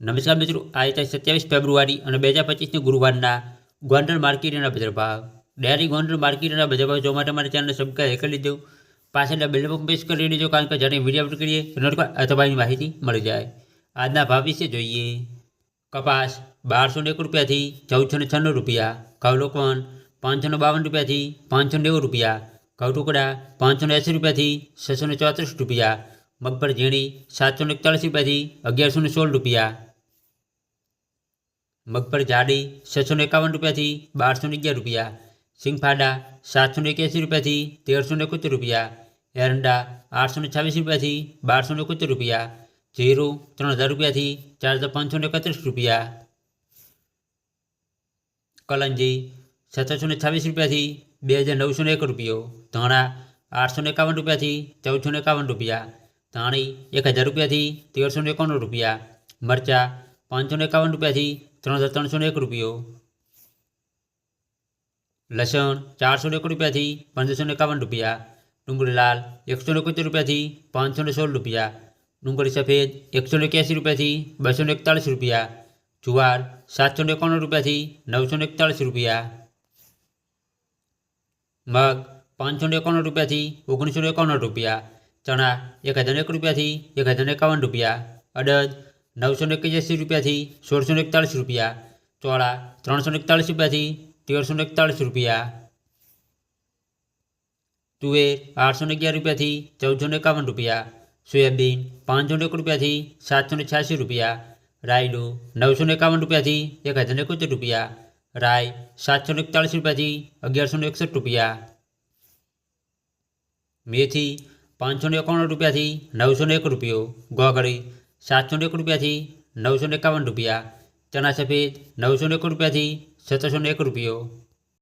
નમસ્કાર મિત્રો આજે તારીખ સત્યાવીસ ફેબ્રુઆરી અને બે હજાર પચીસની ગુરુવારના ગોંડલ માર્કેટના બજાર ભાવ. ડેરી ગોંડલ માર્કેટના બજાર ભાવ જોવા માટે મારી ચેનલને સબસ્ક્રાઈબ કરી લીધો પાછળના બેલ પર પ્રેસ કરી લેજો, કારણ કે જ્યારે વીડિયો અપલોડ કરીએ અથવા એની માહિતી મળી જાય. આજના ભાવ વિશે જોઈએ. કપાસ બારસો ને એક રૂપિયાથી ચૌદસો ને છન્નું રૂપિયા ઘઉં લોકવન પાંચસો ને બાવન રૂપિયાથી પાંચસો નેવું રૂપિયા ઘઉં ટુકડા પાંચસો ને એંસી રૂપિયાથી છસો ને ચોત્રીસ રૂપિયા, મગફળ ઝીણી સાતસો ને એકતાળીસ રૂપિયાથી અગિયારસો ને સોળ રૂપિયા મગફળ જાડી છસો ને એકાવન રૂપિયાથી બારસો ને અગિયાર રૂપિયા સિંગફાડા સાતસો ને એક્યાસી રૂપિયાથી તેરસો ને એકોતેર રૂપિયા એરંડા આઠસો ને છવ્વીસ રૂપિયાથી બારસો ને એકોતેર રૂપિયા જીરું ત્રણ હજાર રૂપિયાથી ચાર હજાર પાંચસો ને એકત્રીસ રૂપિયા કલંજી સત્તરસો ને છવ્વીસ રૂપિયાથી બે હજાર નવસો ને એક રૂપિયો ધાણા આઠસો ને એકાવન રૂપિયાથી ચૌદસો ને એકાવન રૂપિયા ધાણી એક હજાર રૂપિયાથી તેરસો ને એકાવન રૂપિયા મરચાં પાંચસો ને એકાવન રૂપિયાથી ત્રણ હજાર ત્રણસો ને એક રૂપિયો લસણ ચારસો ને એક રૂપિયાથી પંદરસો ને એકાવન રૂપિયા ડુંગળી લાલ એકસો ને એકોતેર રૂપિયાથી પાંચસો ને સોળ રૂપિયા ડુંગળી સફેદ એકસો ને એક્યાસી રૂપિયાથી બસો ને એકતાળીસ રૂપિયા જુવાર સાતસો ને એકાણું રૂપિયાથી નવસો ને એકતાળીસ રૂપિયા મગ પાંચસો ને એકાણું રૂપિયાથી ઓગણીસો ને એકાણું રૂપિયા ચણા એક હજાર એક રૂપિયાથી એક હજાર એકાવન રૂપિયા અડદ નવસો ને એક્યાસી રૂપિયાથી સોળસો ને એકતાળીસ રૂપિયા ચોળા ત્રણસો ને એકતાળીસ રૂપિયાથી તેરસો ને એકતાળીસ રૂપિયા તુવેર આઠસો ને અગિયાર રૂપિયાથી ચૌદસો ને એકાવન રૂપિયા સોયાબીન પાંચસો ને એક રૂપિયાથી સાતસો ને છ્યાસી રૂપિયા રાયડો નવસો ને એકાવન રૂપિયાથી એક હજાર એકોતેર રૂપિયા રાય સાતસો ને એકતાળીસ રૂપિયાથી અગિયારસો ને એકસઠ રૂપિયા મેથી પાંચસો ને એકાણું રૂપિયાથી નવસો ને એક રૂપિયો ગોગળી સાતસો એક રૂપિયાથી નવસો એકાવન રૂપિયા ચણા સફેદ નવસો એક રૂપિયાથી સત્તરસો એક રૂપિયો